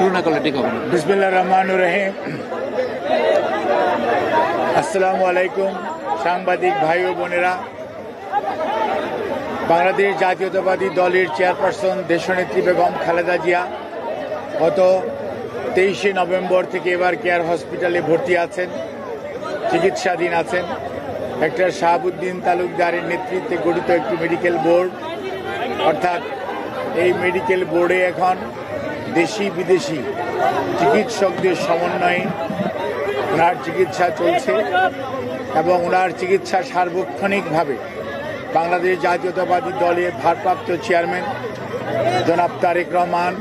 শুরু না করলে ঠিক হবে না। বিসমিল্লা রহমান রহিম। আসসালামু আলাইকুম সাংবাদিক ভাই ও বোনেরা। বাংলাদেশ জাতীয়তাবাদী দলের চেয়ারপারসন দেশনেত্রী বেগম খালেদা জিয়া গত তেইশে নভেম্বর থেকে এবার কেয়ার হসপিটালে ভর্তি আছেন, চিকিৎসাধীন আছেন। ডাক্তার শাহাবুদ্দিন তালুকদারের নেতৃত্বে গঠিত একটি মেডিকেল বোর্ড। অর্থাৎ এই মেডিকেল বোর্ডে এখন দেশি বিদেশি চিকিৎসকদের সমন্বয়ে ওনার চিকিৎসা চলছে এবং ওনার চিকিৎসা সার্বক্ষণিকভাবে বাংলাদেশ জাতীয়তাবাদী দলের ভারপ্রাপ্ত চেয়ারম্যান জনাব তারেক রহমান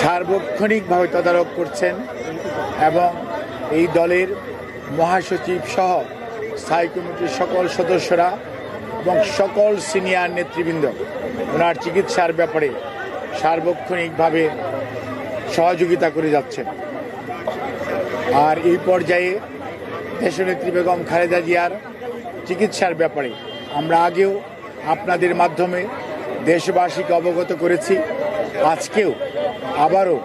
সার্বক্ষণিকভাবে তদারক করছেন এবং এই দলের মহাসচিব সহ স্থায়ী কমিটির সকল সদস্যরা এবং সকল সিনিয়র নেতৃবৃন্দ ওনার চিকিৎসার ব্যাপারে সার্বক্ষণিকভাবে সহযোগিতা করে যাচ্ছেন। আর এই পর্যায়ে দেশনেত্রী বেগম খালেদা জিয়ার চিকিৎসার ব্যাপারে আমরা আগেও আপনাদের মাধ্যমে দেশবাসীকে অবগত করেছি। আজকেও আবারও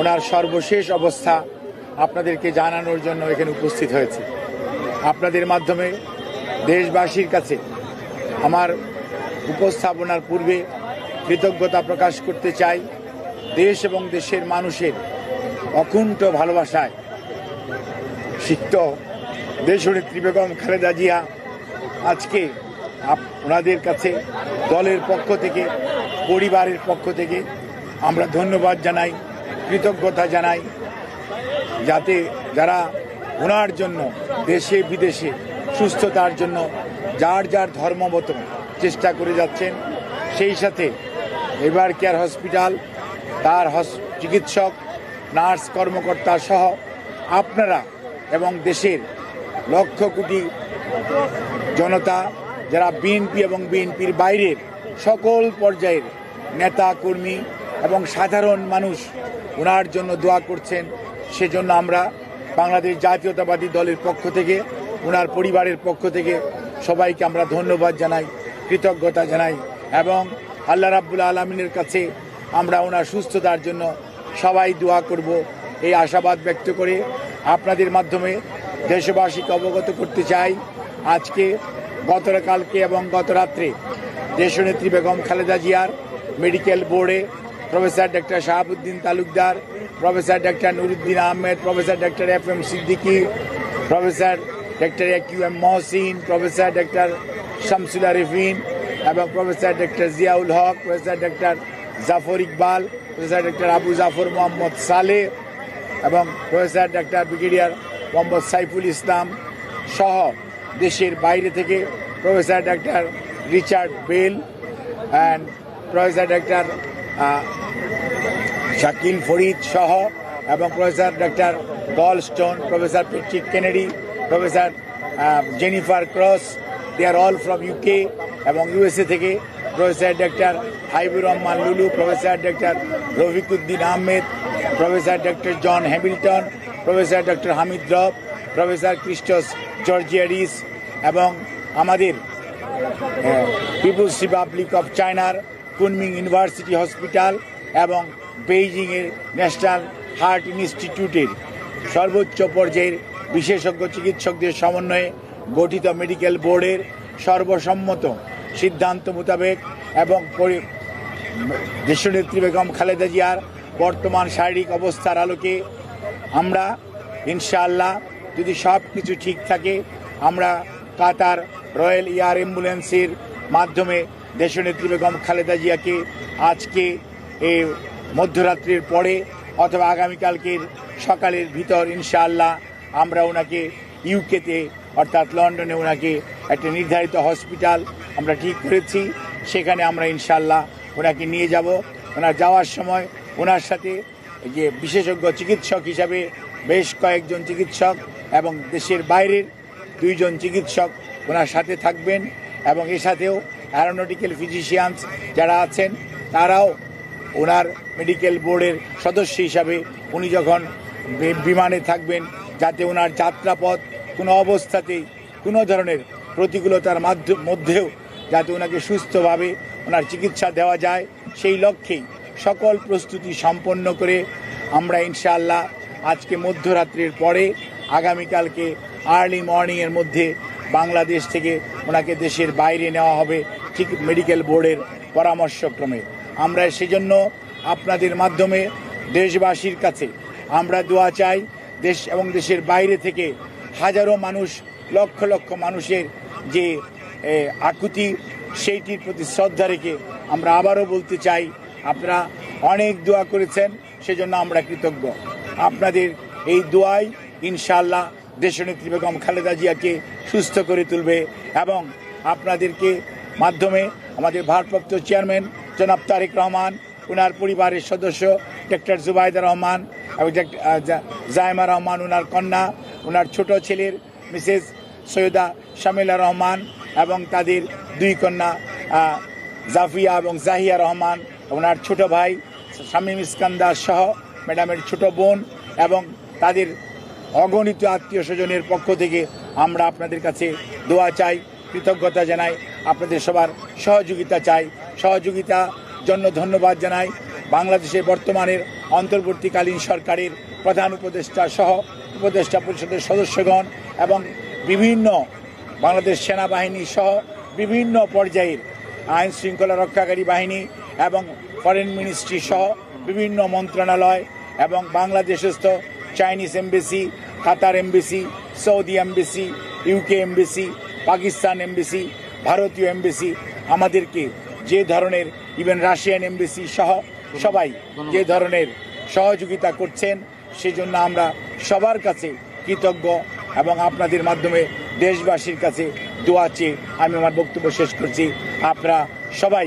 ওনার সর্বশেষ অবস্থা আপনাদেরকে জানানোর জন্য এখানে উপস্থিত হয়েছে। আপনাদের মাধ্যমে দেশবাসীর কাছে আমার উপস্থাপনার পূর্বে কৃতজ্ঞতা প্রকাশ করতে চাই দেশ এবং দেশের মানুষের অকুণ্ঠ ভালোবাসায় সিক্ত দেশনেত্রী বেগম খালেদা জিয়া আজকে আপ- ওনাদের কাছে, দলের পক্ষ থেকে, পরিবারের পক্ষ থেকে আমরা ধন্যবাদ জানাই, কৃতজ্ঞতা জানাই, যাতে যারা ওনার জন্য দেশে, বিদেশে সুস্থতার জন্য যার যার ধর্মমত চেষ্টা করে যাচ্ছেন, সেই সাথে এবার কেয়ার হসপিটাল তার চিকিৎসক নার্স কর্মকর্তা সহ আপনারা এবং দেশের লক্ষ কোটি জনতা, যারা বিএনপি এবং বিএনপির বাইরের সকল পর্যায়ের নেতা, কর্মী এবং সাধারণ মানুষ ওনার জন্য দোয়া করছেন। সেজন্য আমরা বাংলাদেশ জাতীয়তাবাদী দলের পক্ষ থেকে ওনার পরিবারের পক্ষ থেকে সবাইকে আমরা ধন্যবাদ জানাই, কৃতজ্ঞতা জানাই এবং আল্লাহ রাব্বুল আলমিনের কাছে আমরা ওনার সুস্থতার জন্য সবাই দোয়া করব। এই আশাবাদ ব্যক্ত করে আপনাদের মাধ্যমে দেশবাসীকে অবগত করতে চাই। আজকে গতকালকে এবং গত রাত্রে দেশনেত্রী বেগম খালেদা জিয়ার মেডিকেল বোর্ডে professor doctor Shahabuddin Talukdar, professor doctor Nuruddin Ahmed, professor doctor F M Siddiqui, professor doctor Q M Mohsin, professor doctor Shamsullah Rifin এবং professor doctor Ziaul Haque, professor doctor Jafar Iqbal, professor doctor Abu Jafar Mohammad Saleh এবং professor ডাক্তার brigadier Mohammad Saiful Islam সহ দেশের বাইরে থেকে professor ডাক্তার Richard Bell and professor ডাক্তার শাকিল ফরিদ সহ এবং professor doctor Gall Stone professor Patrick Kennedy, professor Jennifer Cross, they are all from UK এবং ইউএসএ থেকে professor doctor Haibur Rahman Lulu, professor doctor Rafiquddin Ahmed, professor doctor John Hamilton, professor doctor Hamid Rob, professor Christos Georgiaris এবং আমাদের people's republic of চায়নার Kunming university hospital এবং বেইজিংয়ের national heart ইনস্টিটিউটের সর্বোচ্চ পর্যায়ের বিশেষজ্ঞ চিকিৎসকদের সমন্বয়ে গঠিত মেডিকেল বোর্ডের সর্বসম্মত সিদ্ধান্ত মোতাবেক এবং দেশনেত্রী বেগম খালেদা জিয়ার বর্তমান শারীরিক অবস্থার আলোকে আমরা, ইনশাআল্লাহ, যদি সব কিছু ঠিক থাকে, আমরা কাতার রয়্যাল এয়ার অ্যাম্বুলেন্সের মাধ্যমে দেশনেত্রী বেগম খালেদা জিয়াকে আজকে এ মধ্যরাত্রির পরে অথবা আগামীকালকের সকালের ভিতর, ইনশাআল্লাহ, আমরা ওনাকে ইউকেতে অর্থাৎ লন্ডনে ওনাকে একটা নির্ধারিত হসপিটাল আমরা ঠিক করেছি। সেখানে আমরা ইনশাল্লাহ ওনাকে নিয়ে যাব। ওনার যাওয়ার সময় ওনার সাথে যে বিশেষজ্ঞ চিকিৎসক হিসাবে বেশ কয়েকজন চিকিৎসক এবং দেশের বাইরের দুইজন চিকিৎসক ওনার সাথে থাকবেন এবং এর সাথেও অ্যারোনটিক্যাল ফিজিশিয়ানস যারা আছেন, তারাও ওনার মেডিকেল বোর্ডের সদস্য হিসাবে উনি যখন বিমানে থাকবেন, যাতে ওনার যাত্রাপথ কোনো অবস্থাতেই কোনো ধরনের প্রতিকূলতার মাধ্য- মধ্যেও যাতে ওনাকে সুস্থভাবে ওনার চিকিৎসা দেওয়া যায়, সেই লক্ষ্যেই সকল প্রস্তুতি সম্পন্ন করে আমরা ইনশাআল্লাহ আজকে মধ্যরাত্রির পরে আগামীকালকে আর্লি মর্নিংয়ের মধ্যে বাংলাদেশ থেকে ওনাকে দেশের বাইরে নেওয়া হবে ঠিক মেডিকেল বোর্ডের পরামর্শক্রমে। আমরা সেজন্য আপনাদের মাধ্যমে দেশবাসীর কাছে আমরা দোয়া চাই, দেশ এবং দেশের বাইরে থেকে হাজারো মানুষ, লক্ষ লক্ষ মানুষের যে আকুতি, সেইটির প্রতি শ্রদ্ধা রেখে আমরা আবারও বলতে চাই, আপনারা অনেক দোয়া করেছেন, সেজন্য আমরা কৃতজ্ঞ। আপনাদের এই দোয়াই ইনশাআল্লাহ দেশনেত্রী বেগম খালেদা জিয়াকে সুস্থ করে তুলবে এবং আপনাদেরকে মাধ্যমে আমাদের ভারপ্রাপ্ত চেয়ারম্যান জনাব তারেক রহমান ওনার পরিবারের সদস্য, ডক্টর জুবাইদা রহমান এবং জায়মা রহমান ওনার কন্যা ওনার ছোট ছেলের মিসেস সৈয়দা শামিলা রহমান এবং তাদের দুই কন্যা জাফিয়া এবং জাহিয়া রহমান, ওনার ছোট ভাই শামীম ইস্কান্দার সহ ম্যাডামের ছোট বোন এবং তাদের অগণিত আত্মীয় স্বজনের পক্ষ থেকে আমরা আপনাদের কাছে দোয়া চাই, কৃতজ্ঞতা জানাই, আপনাদের সবার সহযোগিতা চাই, সহযোগিতা জন্য ধন্যবাদ জানাই। বাংলাদেশের বর্তমানের অন্তর্বর্তীকালীন সরকারের প্রধান উপদেষ্টা সহ উপদেষ্টা পরিষদের সদস্যগণ এবং বিভিন্ন বাংলাদেশ সেনাবাহিনী সহ বিভিন্ন পর্যায়ের আইন শৃঙ্খলা রক্ষাকারী বাহিনী এবং ফরেন মিনিস্ট্রি সহ বিভিন্ন মন্ত্রণালয় এবং বাংলাদেশস্থ Chinese embassy, Qatar embassy, Saudi embassy, UK embassy, Pakistan embassy, ভারতীয় এমবেসি আমাদেরকে যে ধরনের, ইভেন রাশিয়ান এমবেসি সহ সবাই যে ধরনের সহযোগিতা করছেন সেজন্য আমরা সবার কাছে কৃতজ্ঞ এবং আপনাদের মাধ্যমে দেশবাসীর কাছে দোয়া চেয়ে আমি আমার বক্তব্য শেষ করছি। আপনারা সবাই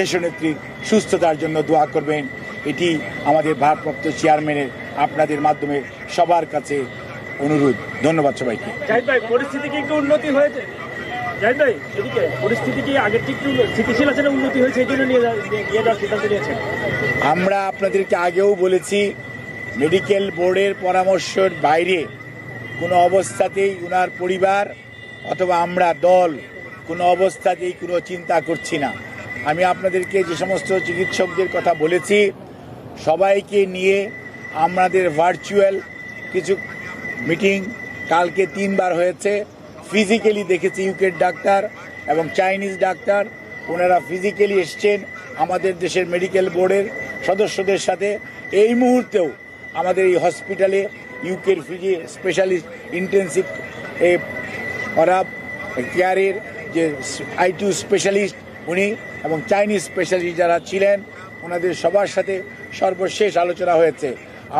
দেশনেত্রীর সুস্থতার জন্য দোয়া করবেন। এটি আমাদের ভারপ্রাপ্ত চেয়ারম্যানের আপনাদের মাধ্যমে সবার কাছে অনুরোধ। ধন্যবাদ সবাইকে। ভাই পরিস্থিতি কি একটু উন্নতি হয়েছে? জাহিদ ভাই এদিকে পরিস্থিতি কি আগের থেকে একটু স্থিতিশীল আছে না উন্নতি হয়েছে? এই জন্য নিয়ে যাওয়ার সিদ্ধান্ত নিয়েছেন। আমরা আপনাদেরকে আগেও বলেছি মেডিকেল বোর্ডের পরামর্শের বাইরে কোনো অবস্থাতেই ওনার পরিবার অথবা আমরা দল কোনো অবস্থাতেই কোনো চিন্তা করছি না। আমি আপনাদেরকে যে সমস্ত চিকিৎসকদের কথা বলেছি, সবাইকে নিয়ে আমাদের ভার্চুয়াল কিছু মিটিং কালকে তিনবার হয়েছে। ফিজিক্যালি দেখেছি ইউকের ডাক্তার এবং চাইনিজ ডাক্তার। ওনারা ফিজিক্যালি এসছেন আমাদের দেশের মেডিকেল বোর্ডের সদস্যদের সাথে। এই মুহূর্তেও আমাদের এই হসপিটালে ইউকের ফিজি স্পেশালিস্ট ইন্টেন্সিভ ওরা কেয়ারের যে আই টু স্পেশালিস্ট উনি এবং চাইনিজ স্পেশালিস্ট যারা ছিলেন, ওনাদের সবার সাথে সর্বশেষ আলোচনা হয়েছে।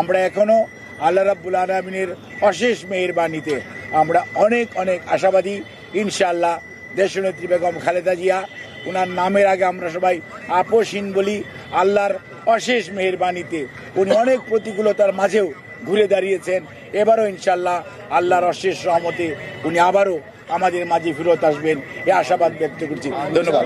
আমরা এখনও আল্লাহ রাব্বুল আলমিনের অশেষ মেহেরবানিতে আমরা অনেক অনেক আশাবাদী। ইনশাআল্লাহ দেশনেত্রী বেগম খালেদা জিয়া ওনার নামের আগে আমরা সবাই আপোষহীন বলি, আল্লাহর অশেষ মেহরবানিতে। উনি অনেক প্রতিকূলতার মাঝেও ঘুরে দাঁড়িয়েছেন। এবারও ইনশাল্লাহ আল্লাহর অশেষ রহমতে উনি আবারও আমাদের মাঝে ফেরত আসবেন। এ আশাবাদ ব্যক্ত করছি। ধন্যবাদ।